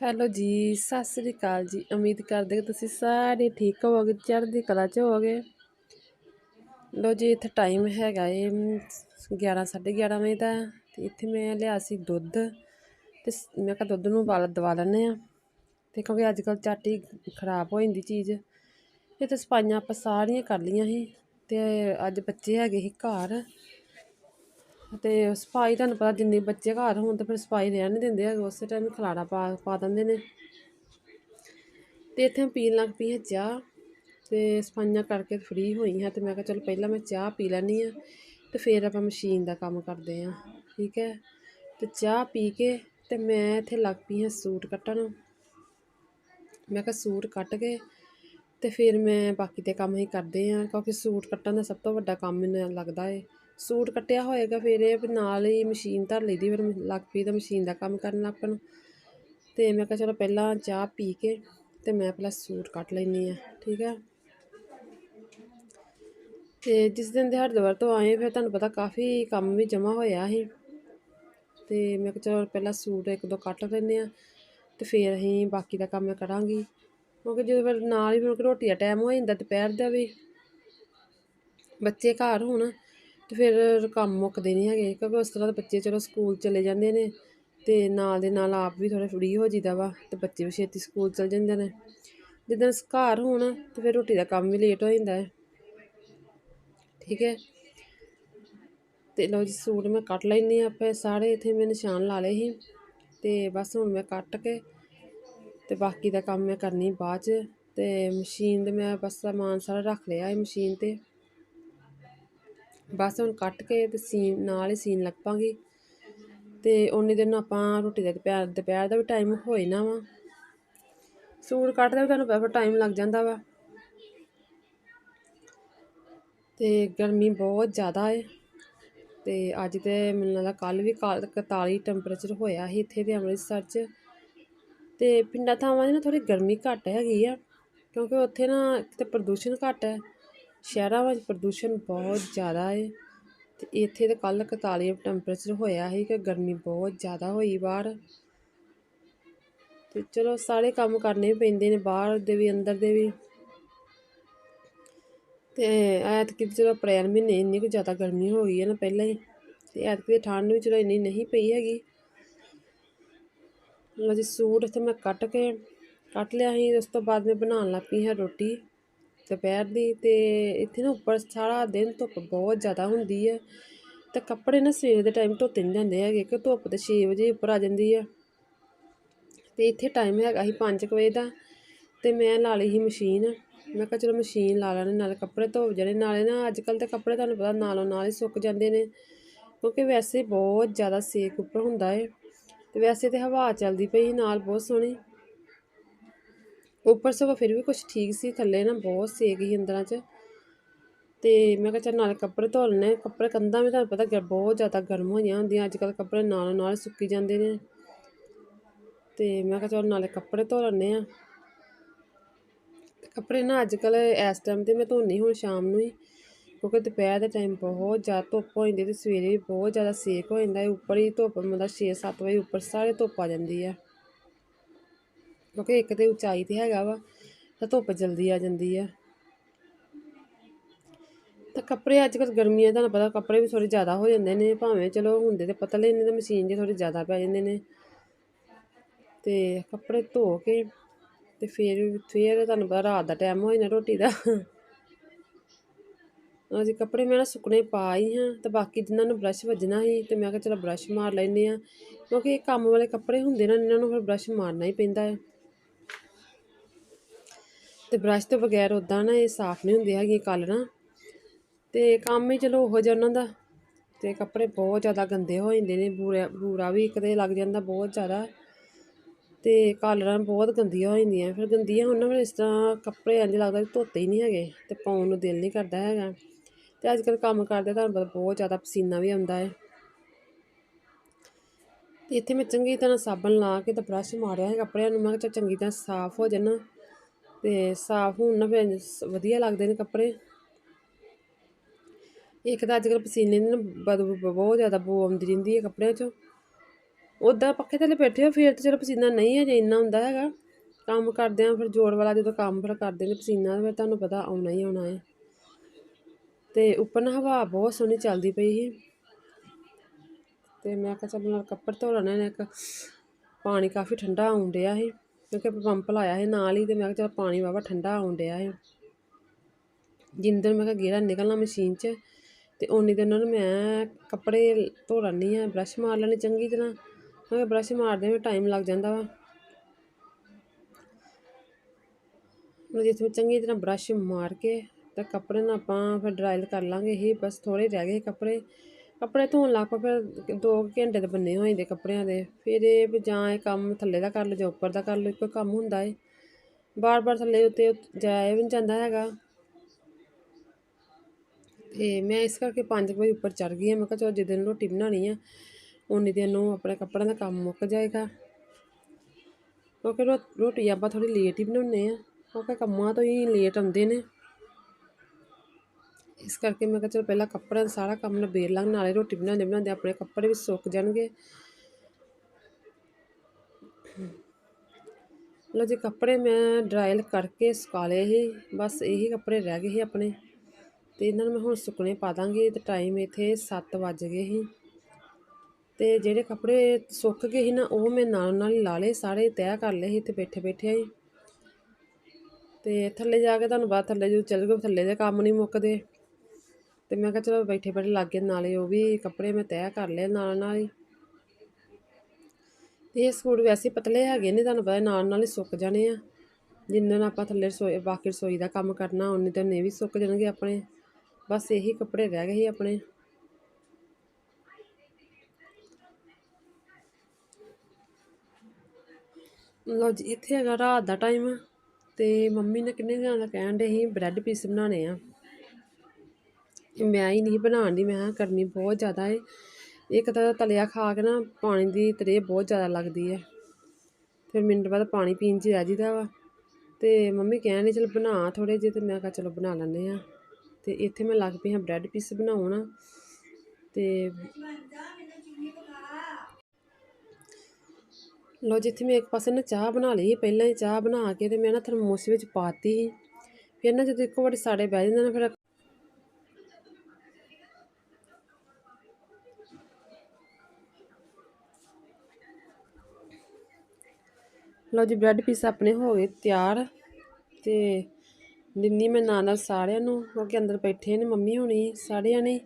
Hello ਜੀ, ਸਤਿ ਸ੍ਰੀ ਅਕਾਲ ਜੀ। ਉਮੀਦ ਕਰਦੇ ਕਿ ਤੁਸੀਂ ਸਾਰੇ ਠੀਕ ਹੋਵੋਗੇ, ਚੜ੍ਹਦੀ ਕਲਾ 'ਚ ਹੋਵੋਗੇ। ਲੋ ਜੀ, ਇੱਥੇ ਟਾਈਮ ਹੈਗਾ ਏ 11 11:30 ਵਜੇ ਦਾ। ਤੇ ਇੱਥੇ ਮੈਂ ਲਿਆ ਸੀ ਦੁੱਧ। ਤੇ ਮੈਂ ਕਿਹਾ ਦੁੱਧ ਨੂੰ ਉਬਾਲ, ਦਵਾ ਲੈਂਦੇ ਆ ਤੇ ਕਿਉਂਕਿ ਅੱਜ ਕੱਲ ਚਾਟੀ ਖਰਾਬ ਹੋ ਜਾਂਦੀ ਚੀਜ਼। ਇਹ ਤੇ ਸਫਾਈਆਂ ਆਪਾਂ ਸਾਰੀਆਂ ਕਰ ਲਈਆਂ ਸੀ। ਤੇ ਅੱਜ ਬੱਚੇ ਹੈਗੇ ਸੀ ਘਰ। ਤੇ ਸਫ਼ਾਈ ਤੁਹਾਨੂੰ ਪਤਾ ਜਿੰਨੇ ਬੱਚੇ ਘਰ ਹੋਣ ਤਾਂ ਫਿਰ ਸਫ਼ਾਈ ਰਹਿਣ ਨਹੀਂ ਦਿੰਦੇ ਹੈਗੇ, ਉਸੇ ਟਾਈਮ ਖਲਾੜਾ ਪਾ ਪਾ ਦਿੰਦੇ ਨੇ। ਤੇ ਇੱਥੇ ਪੀਣ ਲੱਗ ਪਈ ਹੈ ਚਾਹ ਤੇ ਸਫਾਈਆਂ ਕਰਕੇ ਫ੍ਰੀ ਹੋਈ ਹਾਂ ਤੇ ਮੈਂ ਕਿਹਾ ਚਲ ਪਹਿਲਾਂ ਮੈਂ ਚਾਹ ਪੀ ਲੈਣੀ ਆ ਤੇ ਫਿਰ ਆਪਾਂ ਮਸ਼ੀਨ ਦਾ ਕੰਮ ਕਰਦੇ ਆ, ਠੀਕ ਹੈ? ਤੇ ਚਾਹ ਪੀ ਕੇ ਤੇ ਮੈਂ ਇੱਥੇ ਲੱਗ ਪਈ ਹਾਂ ਸੂਟ ਕੱਟਣ। ਮੈਂ ਕਿਹਾ ਸੂਟ ਕੱਟ ਕੇ ਤੇ ਫਿਰ ਮੈਂ ਬਾਕੀ ਦੇ ਕੰਮ ਹੀ ਕਰਦੇ ਆ, ਕਿਉਂਕਿ ਸੂਟ ਕੱਟਣ ਦਾ ਸਭ ਤੋਂ ਵੱਡਾ ਕੰਮ ਮੈਨੂੰ ਲੱਗਦਾ ਏ। ਸੂਟ ਕੱਟਿਆ ਹੋਏਗਾ, ਫਿਰ ਇਹ ਨਾਲ ਹੀ ਮਸ਼ੀਨ ਧਰ ਲਈਦੀ, ਫਿਰ ਲੱਗ ਪਈ ਤਾਂ ਮਸ਼ੀਨ ਦਾ ਕੰਮ ਕਰਨ ਲੱਗ ਨੂੰ ਤੇ ਮੈਂ ਕਿਹਾ ਚਲੋ ਪਹਿਲਾਂ ਚਾਹ ਪੀ ਕੇ ਤੇ ਮੈਂ ਪਹਿਲਾਂ ਸੂਟ ਕੱਟ ਲੈਣੀ ਆ ਠੀਕ ਹੈ। ਤੇ ਜਿਸ ਦਿਨ ਦੇ ਹਰਿਦੁਆਰ ਤੋਂ ਆਏ, ਫਿਰ ਤੁਹਾਨੂੰ ਪਤਾ ਕਾਫੀ ਕੰਮ ਵੀ ਜਮਾ ਹੋਇਆ ਸੀ। ਤੇ ਮੈਂ ਕਿਹਾ ਚਲੋ ਪਹਿਲਾਂ ਸੂਟ ਇੱਕ ਦੋ ਕੱਟ ਲੈਂਦੇ ਆ ਤੇ ਫਿਰ ਅਸੀਂ ਬਾਕੀ ਦਾ ਕੰਮ ਮੈਂ ਕਰਾਂਗੀ ਕਿਉਂਕਿ ਜਦੋਂ ਫਿਰ ਨਾਲ ਹੀ ਮੁੜ ਰੋਟੀ ਦਾ ਟਾਈਮ ਹੋ ਜਾਂਦਾ ਦੁਪਹਿਰ ਦਾ ਵੀ। ਬੱਚੇ ਘਰ ਹੋਣ ਤੇ ਫਿਰ ਕੰਮ ਮੁੱਕਦੇ ਨਹੀਂ ਹੈਗੇ, ਕਿਉਂਕਿ ਉਸ ਤਰ੍ਹਾਂ ਦੇ ਬੱਚੇ ਚਲੋ ਸਕੂਲ ਚਲੇ ਜਾਂਦੇ ਨੇ ਅਤੇ ਨਾਲ ਦੇ ਨਾਲ ਆਪ ਵੀ ਥੋੜ੍ਹਾ ਫਰੀ ਹੋ ਜੀਦਾ ਵਾ ਅਤੇ ਬੱਚੇ ਵੀ ਛੇਤੀ ਸਕੂਲ ਚਲ ਜਾਂਦੇ ਨੇ। ਜਿੱਦਣ ਘਰ ਹੋਣ ਤੇ ਫਿਰ ਰੋਟੀ ਦਾ ਕੰਮ ਵੀ ਲੇਟ ਹੋ ਜਾਂਦਾ ਹੈ। ਠੀਕ ਹੈ। ਅਤੇ ਲਓ ਜੀ ਸੂਟ ਮੈਂ ਕੱਟ ਲੈਂਦੀ ਆ ਆਪੇ, ਸਾਰੇ ਇੱਥੇ ਮੈਂ ਨਿਸ਼ਾਨ ਲਾ ਲਏ ਸੀ ਅਤੇ ਬਸ ਹੁਣ ਮੈਂ ਕੱਟ ਕੇ ਅਤੇ ਬਾਕੀ ਦਾ ਕੰਮ ਮੈਂ ਕਰਨੀ ਬਾਅਦ ਚ ਅਤੇ ਮਸ਼ੀਨ ਤੇ ਮੈਂ ਬਸ ਸਮਾਨ ਸਾਰਾ ਰੱਖ ਲਿਆ ਹੈ ਮਸ਼ੀਨ ਤੇ। ਬਸ ਹੁਣ ਕੱਟ ਕੇ ਤੇ ਸੀਨ, ਨਾਲ ਹੀ ਸੀਨ ਲੱਗ ਪਾਂਗੀ ਤੇ ਉਹਨੇ ਦਿਨ ਆਪਾਂ ਰੋਟੀ ਦਾ ਦੁਪਹਿਰ ਦੁਪਹਿਰ ਦਾ ਵੀ ਟਾਈਮ ਹੋਏ ਨਾ ਵਾ। ਸੂਟ ਕੱਟਦਾ ਵੀ ਤੁਹਾਨੂੰ ਬਹੁਤ ਟਾਈਮ ਲੱਗ ਜਾਂਦਾ ਵਾ। ਤੇ ਗਰਮੀ ਬਹੁਤ ਜ਼ਿਆਦਾ ਹੈ ਤੇ ਅੱਜ ਤੇ ਮੈਨੂੰ ਲੱਗਦਾ ਕੱਲ ਵੀ 41 ਟੈਂਪਰੇਚਰ ਹੋਇਆ ਸੀ ਇੱਥੇ ਤੇ ਅੰਮ੍ਰਿਤਸਰ 'ਚ। ਤੇ ਪਿੰਡਾਂ ਥਾਵਾਂ 'ਚ ਨਾ ਥੋੜੀ ਗਰਮੀ ਘੱਟ ਹੈਗੀ ਆ। ਕਿਉਂਕਿ ਉੱਥੇ ਨਾ ਤੇ ਪ੍ਰਦੂਸ਼ਣ ਘੱਟ ਹੈ। ਸ਼ਹਿਰਾਂ ਵਿੱਚ ਪ੍ਰਦੂਸ਼ਣ ਬਹੁਤ ਜ਼ਿਆਦਾ ਹੈ ਅਤੇ ਇੱਥੇ ਤਾਂ ਕੱਲ 41 ਟੈਂਪਰੇਚਰ ਹੋਇਆ ਸੀ ਕਿ ਗਰਮੀ ਬਹੁਤ ਜ਼ਿਆਦਾ ਹੋਈ ਬਾਹਰ। ਅਤੇ ਚਲੋ ਸਾਰੇ ਕੰਮ ਕਰਨੇ ਵੀ ਪੈਂਦੇ ਨੇ ਬਾਹਰ ਦੇ ਵੀ, ਅੰਦਰ ਦੇ ਵੀ। ਅਤੇ ਐਤਕੀ ਚਲੋ ਅਪ੍ਰੈਲ ਮਹੀਨੇ ਇੰਨੀ ਕੁ ਜ਼ਿਆਦਾ ਗਰਮੀ ਹੋ ਗਈ ਹੈ ਨਾ ਪਹਿਲਾਂ ਹੀ। ਅਤੇ ਐਤਕੀ ਦੀ ਠੰਡ ਵੀ ਚਲੋ ਇੰਨੀ ਨਹੀਂ ਪਈ ਹੈਗੀ। ਲੋ ਜੀ ਸੂਟ ਇੱਥੇ ਮੈਂ ਕੱਟ ਕੇ ਕੱਟ ਲਿਆ ਸੀ, ਉਸ ਤੋਂ ਬਾਅਦ ਮੈਂ ਬਣਾਉਣ ਲੱਗ ਪਈ ਹਾਂ ਰੋਟੀ। ਦੁਪਹਿਰ ਦੀ ਅਤੇ ਇੱਥੇ ਨਾ ਉੱਪਰ ਸਾਰਾ ਦਿਨ ਧੁੱਪ ਬਹੁਤ ਜ਼ਿਆਦਾ ਹੁੰਦੀ ਹੈ ਤੇ ਕੱਪੜੇ ਨਾ ਸਵੇਰ ਦੇ ਟਾਈਮ ਧੋਤੇ ਨਹੀਂ ਜਾਂਦੇ ਹੈਗੇ ਕਿ ਧੁੱਪ ਤਾਂ 6 ਵਜੇ ਉੱਪਰ ਆ ਜਾਂਦੀ ਹੈ ਅਤੇ ਇੱਥੇ ਟਾਈਮ ਹੈਗਾ ਸੀ 5 ਵਜੇ ਦਾ ਅਤੇ ਮੈਂ ਲਾ ਲਈ ਸੀ ਮਸ਼ੀਨ ਮੈਂ ਕਿਹਾ ਚਲੋ ਮਸ਼ੀਨ ਲਾ ਲੈਣੇ ਨਾਲੇ ਕੱਪੜੇ ਧੋ ਜਾਣੇ, ਨਾਲੇ ਨਾ ਅੱਜ ਕੱਲ੍ਹ ਤਾਂ ਕੱਪੜੇ ਤੁਹਾਨੂੰ ਪਤਾ ਨਾਲੋਂ ਨਾਲ ਹੀ ਸੁੱਕ ਜਾਂਦੇ ਨੇ, ਕਿਉਂਕਿ ਵੈਸੇ ਬਹੁਤ ਜ਼ਿਆਦਾ ਸੇਕ ਉੱਪਰ ਹੁੰਦਾ ਹੈ ਅਤੇ ਵੈਸੇ ਤਾਂ ਹਵਾ ਚੱਲਦੀ ਪਈ ਨਾਲ ਬਹੁਤ ਸੋਹਣੀ। ਉੱਪਰ ਸਗੋਂ ਫਿਰ ਵੀ ਕੁਝ ਠੀਕ ਸੀ, ਥੱਲੇ ਨਾ ਬਹੁਤ ਸੇਕ ਹੀ ਅੰਦਰਾਂ 'ਚ। ਤੇ ਮੈਂ ਕਿਹਾ ਚੱਲ ਨਾਲ ਕੱਪੜੇ ਧੋ ਲੈਣੇ ਕੱਪੜੇ ਕੰਧਾਂ ਵੀ ਤੁਹਾਨੂੰ ਪਤਾ ਬਹੁਤ ਜ਼ਿਆਦਾ ਗਰਮ ਹੋਈਆਂ ਹੁੰਦੀਆਂ। ਅੱਜ ਕੱਲ ਕੱਪੜੇ ਨਾਲ ਨਾਲ ਸੁੱਕੀ ਜਾਂਦੇ ਨੇ। ਤੇ ਮੈਂ ਕਿਹਾ ਚੱਲ ਨਾਲੇ ਕੱਪੜੇ ਧੋ ਲੈਣੇ ਆ ਕੱਪੜੇ ਨਾ ਅੱਜ ਕੱਲ ਇਸ ਟਾਈਮ ਤੇ ਮੈਂ ਧੋਣੀ ਹੁਣ ਸ਼ਾਮ ਨੂੰ ਹੀ। ਕਿਉਂਕਿ ਦੁਪਹਿਰ ਦੇ ਟਾਈਮ ਬਹੁਤ ਜ਼ਿਆਦਾ ਧੁੱਪ ਹੋ ਜਾਂਦੀ ਤੇ ਸਵੇਰੇ ਵੀ ਬਹੁਤ ਜ਼ਿਆਦਾ ਸੇਕ ਹੋ ਜਾਂਦਾ ਉੱਪਰ ਹੀ ਧੁੱਪ ਮਤਲਬ 6-7 ਵਜੇ ਉੱਪਰ ਸਾਰੇ ਧੁੱਪ ਆ ਜਾਂਦੀ ਹੈ। ਕਿਉਂਕਿ ਇੱਕ ਤੇ ਉਚਾਈ ਤੇ ਹੈਗਾ ਵਾ, ਤਾਂ ਧੁੱਪ ਜਲਦੀ ਆ ਜਾਂਦੀ ਆ। ਤਾਂ ਕੱਪੜੇ ਅੱਜ ਕੱਲ ਗਰਮੀਆਂ ਤੁਹਾਨੂੰ ਪਤਾ, ਕੱਪੜੇ ਵੀ ਥੋੜੇ ਜ਼ਿਆਦਾ ਹੋ ਜਾਂਦੇ ਨੇ, ਭਾਵੇਂ ਚਲੋ ਹੁੰਦੇ ਤੇ ਪਤਲੇ ਨੇ ਤਾਂ ਮਸ਼ੀਨ 'ਚ ਥੋੜੇ ਜ਼ਿਆਦਾ ਪੈ ਜਾਂਦੇ ਨੇ। ਤੇ ਕੱਪੜੇ ਧੋ ਕੇ ਤੇ ਫਿਰ ਫਿਰ ਤੁਹਾਨੂੰ ਪਤਾ ਰਾਤ ਦਾ ਟਾਈਮ ਹੋ ਜਾਂਦਾ ਰੋਟੀ ਦਾ। ਅਸੀਂ ਕੱਪੜੇ ਮੈਂ ਨਾ ਸੁੱਕਣੇ ਪਾ ਹੀ ਹਾਂ ਤੇ ਬਾਕੀ ਜਿਨ੍ਹਾਂ ਨੂੰ ਬ੍ਰਸ਼ ਵੱਜਣਾ ਸੀ ਤੇ ਮੈਂ ਕਿਹਾ ਚਲੋ ਬ੍ਰਸ਼ ਮਾਰ ਲੈਨੇ ਆ ਕਿਉਂਕਿ ਇਹ ਕੰਮ ਵਾਲੇ ਕੱਪੜੇ ਹੁੰਦੇ ਨਾ, ਇਹਨਾਂ ਨੂੰ ਫਿਰ ਬ੍ਰਸ਼ ਮਾਰਨਾ ਹੀ ਪੈਂਦਾ ਹੈ। ਤੇ ਬ੍ਰਸ਼ ਤੋਂ ਬਗੈਰ ਉਦਾਂ ਨਾ ਇਹ ਸਾਫ਼ ਨਹੀਂ ਹੁੰਦੇ ਹੈਗੇ ਕਲਰਾਂ ਤੇ ਕੰਮ ਹੀ ਚਲੋ ਉਹੋ ਜਿਹਾ ਉਹਨਾਂ ਦਾ। ਤੇ ਕੱਪੜੇ ਬਹੁਤ ਜ਼ਿਆਦਾ ਗੰਦੇ ਹੋ ਜਾਂਦੇ ਨੇ ਬੂਰਾ ਬੂਰਾ ਵੀ ਇੱਕ ਤੇ ਲੱਗ ਜਾਂਦਾ ਬਹੁਤ ਜ਼ਿਆਦਾ। ਤੇ ਕਾਲਰਾਂ ਬਹੁਤ ਗੰਦੀਆਂ ਹੋ ਜਾਂਦੀਆਂ, ਫਿਰ ਗੰਦੀਆਂ ਹੁਣ ਨਾ ਇਸ ਤਰ੍ਹਾਂ ਕੱਪੜੇ ਇੰਜ ਲੱਗਦਾ ਧੋਤੇ ਹੀ ਨਹੀਂ ਹੈਗੇ ਤੇ ਪਾਉਣ ਨੂੰ ਦਿਲ ਨਹੀਂ ਕਰਦਾ ਹੈਗਾ। ਤੇ ਅੱਜ ਕੱਲ ਕੰਮ ਕਰਦੇ ਤੁਹਾਨੂੰ ਪਤਾ ਬਹੁਤ ਜ਼ਿਆਦਾ ਪਸੀਨਾ ਵੀ ਆਉਂਦਾ ਹੈ। ਤੇ ਇੱਥੇ ਮੈਂ ਚੰਗੀ ਤਰ੍ਹਾਂ ਸਾਬਣ ਲਾ ਕੇ ਤੇ ਬ੍ਰਸ਼ ਮਾਰਿਆ ਹੈ ਕੱਪੜਿਆਂ ਨੂੰ, ਮੈਂ ਕਿਹਾ ਚੰਗੀ ਤਰ੍ਹਾਂ ਸਾਫ਼ ਹੋ ਜਾਣ ਤੇ ਸਾਫ਼ ਹੋਣ ਨਾ ਫਿਰ ਵਧੀਆ ਲੱਗਦੇ ਨੇ ਕੱਪੜੇ। ਇੱਕ ਤਾਂ ਅੱਜ ਕੱਲ ਪਸੀਨੇ ਨਾ ਬਦਬੂ ਬਹੁਤ ਜ਼ਿਆਦਾ ਬੂ ਆਉਂਦੀ ਰਹਿੰਦੀ ਹੈ ਕੱਪੜਿਆਂ 'ਚੋਂ। ਉੱਦਾਂ ਪੱਖੇ ਥੱਲੇ ਬੈਠੇ ਹੋ ਫਿਰ ਤਾਂ ਚਲੋ ਪਸੀਨਾ ਨਹੀਂ ਹਜੇ ਇੰਨਾ ਹੁੰਦਾ ਹੈਗਾ। ਕੰਮ ਕਰਦੇ ਆ ਫਿਰ ਜੋੜ ਵਾਲਾ ਜਦੋਂ ਕੰਮ ਫਿਰ ਕਰਦੇ ਨੇ ਪਸੀਨਾ ਫਿਰ ਤੁਹਾਨੂੰ ਪਤਾ ਆਉਣਾ ਹੀ ਆਉਣਾ ਹੈ। ਤੇ ਉੱਪਰ ਨਾ ਹਵਾ ਬਹੁਤ ਸੋਹਣੀ ਚੱਲਦੀ ਪਈ ਸੀ। ਤੇ ਮੈਂ ਕਿਹਾ ਚੱਲ ਨਾਲ ਕੱਪੜੇ ਧੋ ਲੈਣੇ ਨੇ ਇੱਕ ਪਾਣੀ ਕਾਫੀ ਠੰਡਾ ਆਉਣ ਡਿਆ ਸੀ। ਕਿਉਂਕਿ ਆਪਾਂ ਪੰਪ ਲਾਇਆ ਸੀ ਨਾਲ ਹੀ ਤੇ ਮੈਂ ਕਿਹਾ ਚੱਲ ਪਾਣੀ ਵਾਵਾ ਠੰਡਾ ਆਉਣ ਡਿਆ ਸੀ। ਜਿੰਦਰ ਮੈਂ ਕਿਹਾ ਗੇੜਾ ਨਿਕਲਣਾ ਮਸ਼ੀਨ 'ਚ ਤੇ ਉਨੀ ਦਿਨ ਨੂੰ ਮੈਂ ਕੱਪੜੇ ਧੋ ਲੈਂਦੀ ਆ ਬ੍ਰਸ਼ ਮਾਰ ਲੈਣੀ ਚੰਗੀ ਤਰ੍ਹਾਂ। ਕਿਉਂਕਿ ਬ੍ਰਸ਼ ਮਾਰਦੇ ਵਿੱਚ ਟਾਈਮ ਲੱਗ ਜਾਂਦਾ ਵਾ। ਹੁਣ ਜਿੱਥੇ ਚੰਗੀ ਤਰ੍ਹਾਂ ਬ੍ਰਸ਼ ਮਾਰ ਕੇ ਤਾਂ ਕੱਪੜੇ ਨੂੰ ਆਪਾਂ ਫਿਰ ਡਰਾਈਲ ਕਰ ਲਾਂਗੇ ਇਹ ਬਸ ਥੋੜੇ ਰਹਿ ਗਏ ਕੱਪੜੇ। ਕੱਪੜੇ ਧੋਣ ਲੱਗ ਪਾ ਫਿਰ 2 ਘੰਟੇ ਦੇ ਬੰਨੇ ਹੋਏ ਦੇ ਕੱਪੜਿਆਂ ਦੇ। ਫਿਰ ਇਹ ਵੀ ਜਾਂ ਇਹ ਕੰਮ ਥੱਲੇ ਦਾ ਕਰ ਲਓ ਜਾਂ ਉੱਪਰ ਦਾ ਕਰ ਲਓ, ਇੱਕੋ ਕੰਮ ਹੁੰਦਾ ਏ। ਬਾਰ-ਬਾਰ ਥੱਲੇ ਉੱਤੇ ਜਾਇਆ ਵੀ ਨਹੀਂ ਜਾਂਦਾ ਹੈਗਾ। ਤੇ ਮੈਂ ਇਸ ਕਰਕੇ 5 ਵਜੇ ਉੱਪਰ ਚੜ ਗਈ ਹਾਂ। ਮੈਂ ਕਿਹਾ ਚਲੋ ਜਿੱਦਣ ਰੋਟੀ ਬਣਾਉਣੀ ਆ ਉਨੀ ਦਿਨ ਨੂੰ ਆਪਣੇ ਕੱਪੜਿਆਂ ਦਾ ਕੰਮ ਮੁੱਕ ਜਾਏਗਾ। ਕਿਉਂਕਿ ਰੋ- ਰੋਟੀ ਆਪਾਂ ਥੋੜੀ ਲੇਟ ਹੀ ਬਣਾਉਂਦੇ ਆ ਕਿਉਂਕਿ ਕੰਮਾਂ ਤੋਂ ਹੀ ਲੇਟ ਆਉਂਦੇ ਨੇ। ਇਸ ਕਰਕੇ ਮੈਂ ਕਿਹਾ ਚਲੋ ਪਹਿਲਾਂ ਕੱਪੜਾ ਦਾ ਸਾਰਾ ਕੰਮ ਨਿਬੇੜ ਲਾਂ, ਨਾਲੇ ਰੋਟੀ ਬਣਾਉਂਦੇ ਬਣਾਉਂਦੇ ਆਪਣੇ ਕੱਪੜੇ ਵੀ ਸੁੱਕ ਜਾਣਗੇ। ਲੋ ਜੀ, ਕੱਪੜੇ ਮੈਂ ਡਰਾਈਲ ਕਰਕੇ ਸੁਕਾ ਲਏ ਸੀ, ਬਸ ਇਹੀ ਕੱਪੜੇ ਰਹਿ ਗਏ ਸੀ ਆਪਣੇ। ਤੇ ਇਹਨਾਂ ਨੂੰ ਮੈਂ ਹੁਣ ਸੁੱਕਣੇ ਪਾ ਦਾਂਗੀ, ਤੇ ਟਾਈਮ ਇੱਥੇ 7 ਵੱਜ ਗਏ ਸੀ। ਤੇ ਜਿਹੜੇ ਕੱਪੜੇ ਸੁੱਕ ਗਏ ਸੀ ਨਾ, ਉਹ ਮੈਂ ਨਾਲ ਨਾਲ ਲਾ ਲਏ, ਸਾਰੇ ਤੈਅ ਕਰ ਲਏ ਸੀ ਇੱਥੇ ਬੈਠੇ ਬੈਠੇ ਹੀ। ਤੇ ਥੱਲੇ ਜਾ ਕੇ ਤੁਹਾਨੂੰ ਬਾਅਦ ਥੱਲੇ ਜਦੋਂ ਚੱਲ ਗਏ, ਥੱਲੇ ਦੇ ਕੰਮ ਨਹੀਂ ਮੁੱਕਦੇ। ਤੇ ਮੈਂ ਕਿਹਾ ਚਲੋ ਬੈਠੇ ਬੈਠੇ ਲੱਗੇ ਨਾਲੇ ਉਹ ਵੀ ਕੱਪੜੇ ਮੈਂ ਤੈਅ ਕਰ ਲਏ ਨਾਲ ਨਾਲ ਹੀ। ਤੇ ਇਹ ਸੂਟ ਵੈਸੇ ਪਤਲੇ ਹੈਗੇ ਨੇ, ਤੁਹਾਨੂੰ ਪਤਾ ਨਾਲ ਨਾਲ ਹੀ ਸੁੱਕ ਜਾਣੇ ਆ। ਜਿੰਨਾਂ ਨਾਲ ਆਪਾਂ ਥੱਲੇ ਰਸੋਈ, ਬਾਕੀ ਰਸੋਈ ਦਾ ਕੰਮ ਕਰਨਾ, ਉਨੇ ਤਾਂ ਨੇ ਵੀ ਸੁੱਕ ਜਾਣਗੇ ਆਪਣੇ। ਬਸ ਇਹੀ ਕੱਪੜੇ ਰਹਿ ਗਏ ਸੀ ਆਪਣੇ। ਲਓ ਜੀ, ਇੱਥੇ ਹੈਗਾ ਰਾਤ ਦਾ ਟਾਈਮ ਤੇ ਮੰਮੀ ਨੇ ਕਿੰਨੇ ਦਿਨਾਂ ਕਹਿਣ ਦੇ ਸੀ, ਬ੍ਰੈਡ ਪੀਸ ਬਣਾਉਣੇ ਆ। ਮੈਂ ਹੀ ਨਹੀਂ ਬਣਾਉਣ ਦੀ ਮੈਂ ਕਿਹਾ ਗਰਮੀ ਬਹੁਤ ਜ਼ਿਆਦਾ ਏ। ਇੱਕ ਤਾਂ ਤਲਿਆ ਖਾ ਕੇ ਨਾ ਪਾਣੀ ਦੀ ਤਰੇ ਬਹੁਤ ਜ਼ਿਆਦਾ ਲੱਗਦੀ ਹੈ ਫਿਰ ਮਿੰਟ ਬਾਅਦ ਪਾਣੀ ਪੀਣ 'ਚ ਰਹਿ ਜੀਦਾ ਵਾ। ਤੇ ਮੰਮੀ ਕਹਿਣ ਕਹਿੰਦੇ ਚਲ ਬਣਾ ਥੋੜੇ ਜਿਹੇ ਤੇ ਮੈਂ ਕਿਹਾ ਚਲੋ ਬਣਾ ਲੈਂਦੇ ਆ ਤੇ ਇੱਥੇ ਮੈਂ ਲੱਗ ਪਈ ਹਾਂ ਬ੍ਰੈਡ ਪੀਸ ਬਣਾਉਣ। ਤੇ ਲੋ ਜਿੱਥੇ ਮੈਂ ਇੱਕ ਪਾਸੇ ਨਾ ਚਾਹ ਬਣਾ ਲਈ ਪਹਿਲਾਂ ਹੀ ਚਾਹ ਬਣਾ ਕੇ ਤੇ ਮੈਂ ਨਾ ਥਰਮੋਸ ਵਿੱਚ ਪਾਤੀ ਸੀ। ਫਿਰ ਨਾ ਜਦੋਂ ਇੱਕੋ ਵਾਰੀ ਸਾੜੇ ਬਹਿ ਜਾਂਦੇ ਨਾ, ਫਿਰ ਲਓ ਜੀ ਬ੍ਰੈਡ ਪੀਸ ਆਪਣੇ ਹੋ ਗਏ ਤਿਆਰ ਤੇ ਦਿੰਨੀ ਮੈਂ ਨਾਲ ਨਾਲ ਸਾਰਿਆਂ ਨੂੰ, ਕਿਉਂਕਿ ਅੰਦਰ ਬੈਠੇ ਨੇ, ਮੰਮੀ ਹੋਣੀ, ਸਾਰਿਆਂ ਨੇ।